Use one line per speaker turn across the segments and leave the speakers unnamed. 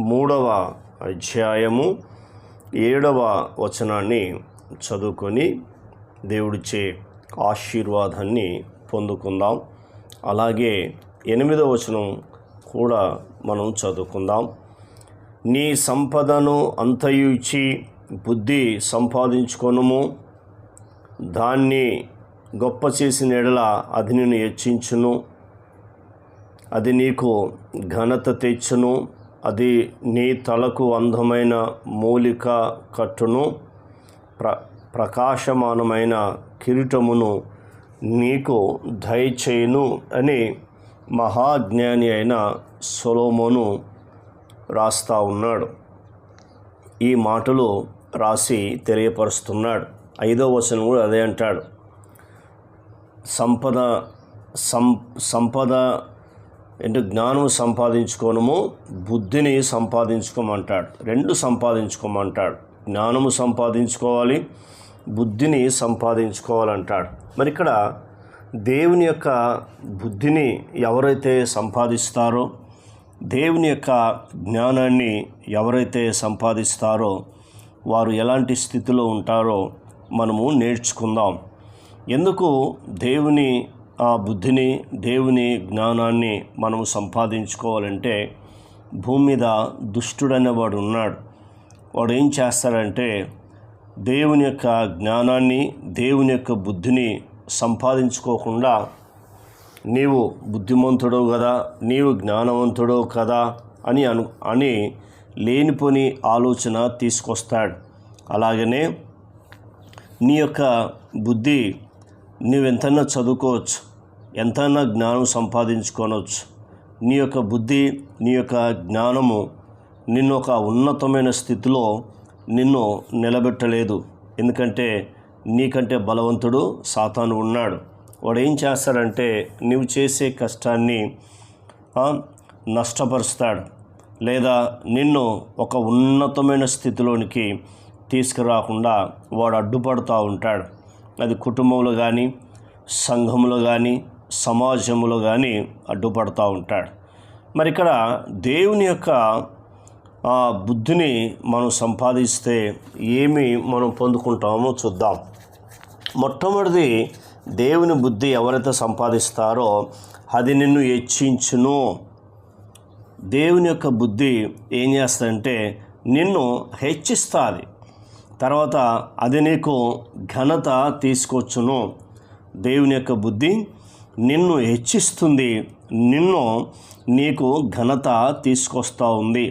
మూడవ అధ్యాయము ఏడవ వచనాన్ని చదువుకొని దేవుడిచ్చే ఆశీర్వాదాన్ని పొందుకుందాం. అలాగే ఎనిమిదవ వచనం కూడా మనం చదువుకుందాం. నీ సంపదను అంతయు ఇచ్చి బుద్ధి సంపాదించుకొనుము. దాన్ని గొప్ప చేసిన ఎడల అది నిన్ను హెచ్చించును. అది నీకు ఘనత తెచ్చును. అది నీ తలకు అందమైన మూలిక కట్టును ప్ర ప్రకాశమానమైన కిరీటమును నీకు దయచేయును అని మహాజ్ఞాని అయిన సొలోమోను రాస్తా ఉన్నాడు. ఈ మాటలు రాసి తెలియపరుస్తున్నాడు. ఐదో వచనం కూడా అదే అంటాడు. సంపద సం సంపద అంటే జ్ఞానం సంపాదించుకోనము బుద్ధిని సంపాదించుకోమంటాడు. రెండు సంపాదించుకోమంటాడు. జ్ఞానము సంపాదించుకోవాలి బుద్ధిని సంపాదించుకోవాలంటాడు. మరి ఇక్కడ దేవుని యొక్క బుద్ధిని ఎవరైతే సంపాదిస్తారో దేవుని యొక్క జ్ఞానాన్ని ఎవరైతే సంపాదిస్తారో వారు ఎలాంటి స్థితిలో ఉంటారో మనము నేర్చుకుందాం. ఎందుకు? దేవుని ఆ బుద్ధిని దేవుని జ్ఞానాన్ని మనము సంపాదించుకోవాలంటే భూమి మీద దుష్టుడనే వాడు ఉన్నాడు. వాడు ఏం చేస్తాడంటే దేవుని యొక్క జ్ఞానాన్ని దేవుని యొక్క బుద్ధిని సంపాదించుకోకుండా నీవు బుద్ధిమంతుడవు కదా నీవు జ్ఞానవంతుడవు కదా అని అను అని లేనిపోని ఆలోచన తీసుకొస్తాడు. అలాగనే నీ యొక్క బుద్ధి నువ్వెంతైనా చదువుకోవచ్చు. ఎంతైనా జ్ఞానం సంపాదించుకోనవచ్చు నీ యొక్క బుద్ధి నీ యొక్క జ్ఞానము నిన్ను ఒక ఉన్నతమైన స్థితిలో నిన్ను నిలబెట్టలేదు. ఎందుకంటే నీకంటే బలవంతుడు సాతాను ఉన్నాడు. వాడు ఏం చేస్తాడంటే నువ్వు చేసే కష్టాన్ని నష్టపరుస్తాడు. లేదా నిన్ను ఒక ఉన్నతమైన స్థితిలోనికి తీసుకురాకుండా వాడు అడ్డుపడుతూ ఉంటాడు. అది కుటుంబంలో కానీ సంఘంలో కానీ సమాజంలో కానీ అడ్డుపడుతూ ఉంటాడు. మరి ఇక్కడ దేవుని యొక్క ఆ బుద్ధిని మనం సంపాదిస్తే ఏమి మనం పొందుకుంటామో చూద్దాం. మొట్టమొదటిది దేవుని బుద్ధి ఎవరైతే సంపాదిస్తారో అది నిన్ను హెచ్చించును. దేవుని యొక్క బుద్ధి ఏం చేస్తుందంటే నిన్ను హెచ్చిస్తుంది. తర్వాత అది నీకు ఘనత తీసుకొచ్చును. దేవుని యొక్క బుద్ధి నిన్ను హెచ్చిస్తుంది. నిన్ను నీకు ఘనత తీసుకొస్తూ ఉంది.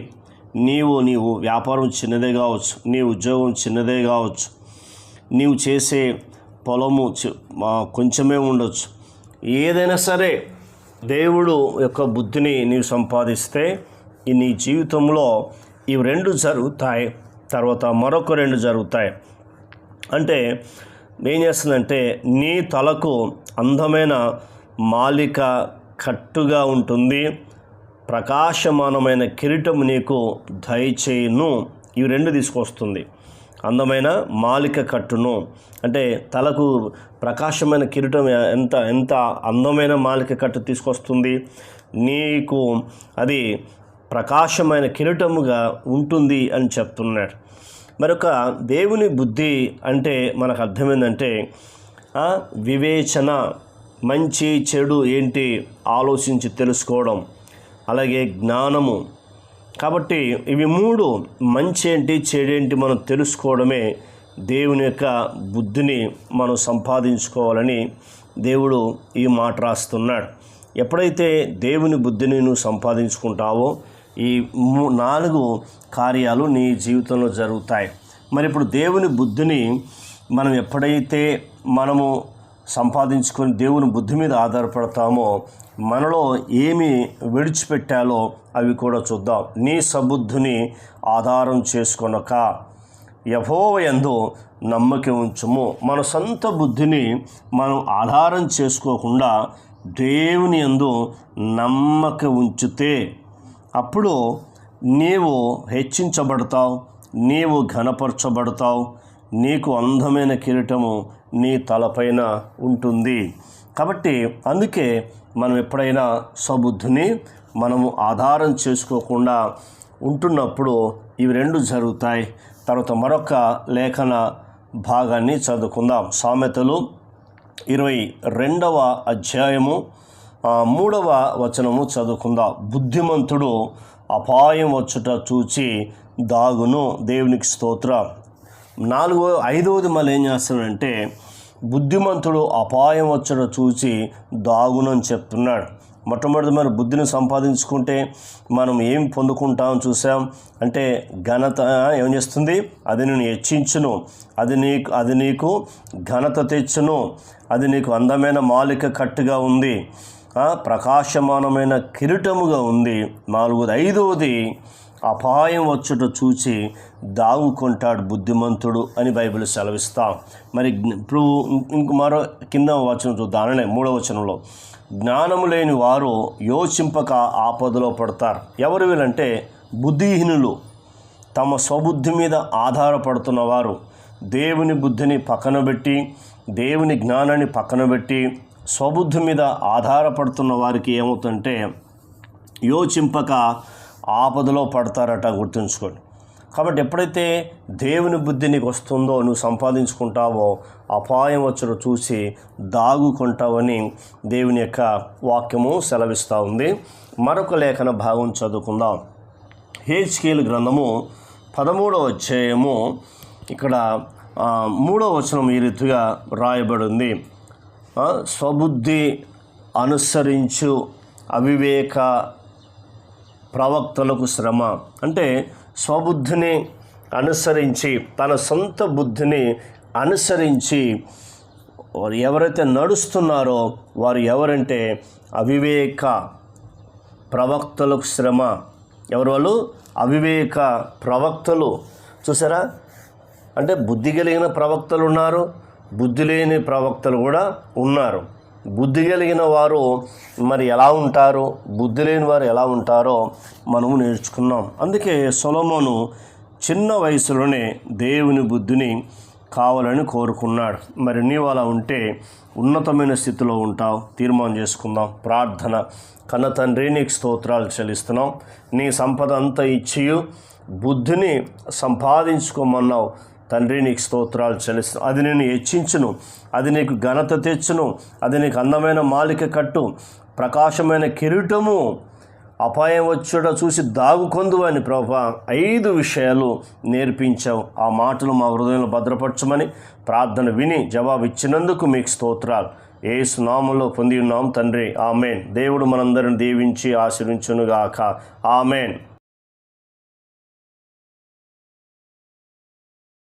నీవు నీవు వ్యాపారం చిన్నదే కావచ్చు నీ ఉద్యోగం చిన్నదే కావచ్చు నీవు చేసే పొలము కొంచెమే ఉండొచ్చు. ఏదైనా సరే దేవుడు యొక్క బుద్ధిని నీవు సంపాదిస్తే నీ జీవితంలో ఇవి రెండు జరుగుతాయి తర్వాత మరొక రెండు జరుగుతాయి. అంటే ఏం చేస్తుందంటే నీ తలకు అందమైన మాలిక కట్టుగా ఉంటుంది. ప్రకాశమానమైన కిరీటం నీకు దయచేయును. ఇవి రెండు తీసుకొస్తుంది. అందమైన మాలిక కట్టును. అంటే తలకు ప్రకాశమైన కిరీటం ఎంత ఎంత అందమైన మాలిక కట్టు తీసుకొస్తుంది? నీకు అది ప్రకాశమైన కిరీటముగా ఉంటుంది అని చెప్తున్నాడు. మరొక దేవుని బుద్ధి అంటే మనకు అర్థమైందంటే వివేచన మంచి చెడు ఏంటి ఆలోచించి తెలుసుకోవడం అలాగే జ్ఞానము. కాబట్టి ఇవి మూడు మంచి ఏంటి చెడేంటి మనం తెలుసుకోవడమే దేవుని యొక్క బుద్ధిని మనం సంపాదించుకోవాలని దేవుడు ఈ మాట రాస్తున్నాడు. ఎప్పుడైతే దేవుని బుద్ధిని నువ్వు సంపాదించుకుంటావో ఈ మూ- నాలుగు కార్యాలు నీ జీవితంలో జరుగుతాయి. మరి ఇప్పుడు దేవుని బుద్ధిని మనం ఎప్పుడైతే మనము సంపాదించుకొని దేవుని బుద్ధి మీద ఆధారపడతామో మనలో ఏమి విడిచిపెట్టాలో అవి కూడా చూద్దాం. నీ సబుద్ధిని ఆధారం చేసుకొనక యహోవ యందు నమ్మకం ఉంచుము. మన సొంత బుద్ధిని మనం ఆధారం చేసుకోకుండా దేవుని యందు నమ్మక ఉంచితే అప్పుడు నీవు హెచ్చించబడతావు నీవు ఘనపరచబడతావు నీకు అందమైన కిరీటము నీ తలపైన ఉంటుంది. కాబట్టి అందుకే మనం ఎప్పుడైనా సబుద్ధిని మనము ఆధారం చేసుకోకుండా ఉంటున్నప్పుడు ఇవి రెండు జరుగుతాయి. తర్వాత మరొక లేఖన భాగాన్ని చదువుకుందాం. సామెతలు ఇరవై రెండవ అధ్యాయము మూడవ వచనము చదువుకుందాం. బుద్ధిమంతుడు అపాయం వచ్చుట చూచి దాగును దేవునికి స్తోత్ర. నాలుగో ఐదవది మళ్ళీ ఏం చేస్తాడంటే బుద్ధిమంతుడు అపాయం వచ్చుట చూసి దాగునని చెప్తున్నాడు. మొట్టమొదటి మరి బుద్ధిని సంపాదించుకుంటే మనం ఏం పొందుకుంటాం చూసాం? అంటే ఘనత ఏం చేస్తుంది? అది నేను హెచ్చించును. అది నీకు అది నీకు ఘనత తెచ్చును. అది నీకు అందమైన మాలిక కట్టుగా ఉంది. ప్రకాశమానమైన కిరీటముగా ఉంది. నాలుగోది ఐదవది అపాయం వచ్చుట చూచి దాగుకుంటాడు బుద్ధిమంతుడు అని బైబిల్ సెలవిస్తాం. మరి ఇప్పుడు ఇంక మరో కింద వచనం చూద్దాననే మూడవ వచనంలో. జ్ఞానము లేని వారు యోచింపక ఆపదలో పడతారు. ఎవరు వీళ్ళంటే? బుద్ధిహీనులు. తమ స్వబుద్ధి మీద ఆధారపడుతున్న వారు. దేవుని బుద్ధిని పక్కనబెట్టి దేవుని జ్ఞానాన్ని పక్కనబెట్టి స్వబుద్ధి మీద ఆధారపడుతున్న వారికి ఏమవుతుంటే యోచింపక ఆపదలో పడతారట గుర్తుంచుకోండి. కాబట్టి ఎప్పుడైతే దేవుని బుద్ధి నీకు వస్తుందో నువ్వు సంపాదించుకుంటావో అపాయం వచ్చడం చూసి దాగుకుంటావని దేవుని యొక్క వాక్యము సెలవిస్తూ ఉంది. మరొక లేఖన భాగం చదువుకుందాం. హేచ్కేలు గ్రంథము పదమూడవ అధ్యాయము ఇక్కడ మూడవ వచనం ఈ రీతిగా రాయబడింది. స్వబుద్ధి అనుసరించు అవివేక ప్రవక్తలకు శ్రమ. అంటే స్వబుద్ధిని అనుసరించి తన సొంత బుద్ధిని అనుసరించి వారు ఎవరైతే నడుస్తున్నారో వారు ఎవరంటే అవివేక ప్రవక్తలకు శ్రమ. ఎవరు వాళ్ళు? అవివేక ప్రవక్తలు. చూసారా? అంటే బుద్ధి కలిగిన ప్రవక్తలు ఉన్నారు బుద్ధి లేని ప్రవక్తలు కూడా ఉన్నారు. బుద్ధి కలిగిన వారు మరి ఎలా ఉంటారు? బుద్ధి లేని వారు ఎలా ఉంటారో మనము నేర్చుకున్నాం. అందుకే సొలమోను చిన్న వయసులోనే దేవుని బుద్ధిని కావాలని కోరుకున్నాడు. మరి నీవు అలా ఉంటే ఉన్నతమైన స్థితిలో ఉంటావు. తీర్మానం చేసుకుందాం. ప్రార్థన. కన్న తండ్రి నీకు స్తోత్రాలు చెల్లిస్తున్నాం. నీ సంపద అంతా ఇచ్చియు. బుద్ధిని సంపాదించుకోమన్నావు. తండ్రి నీకు స్తోత్రాలు చెల్లిస్తాను అది నేను హెచ్చించును. అది నీకు ఘనత తెచ్చును. అది నీకు అందమైన మాలిక కట్టు. ప్రకాశమైన కిరీటము అపాయం వచ్చుట చూసి దాగుకొందు అని ప్రభా ఐదు విషయాలు నేర్పించావు. ఆ మాటలు మా హృదయంలో భద్రపరచమని ప్రార్థన విని జవాబు ఇచ్చినందుకు మీకు స్తోత్రాలు. ఏ సునామంలో పొంది ఉన్నాం తండ్రి. ఆమెన్. దేవుడు మనందరిని దీవించి ఆశీర్వించునుగాక. ఆమెన్.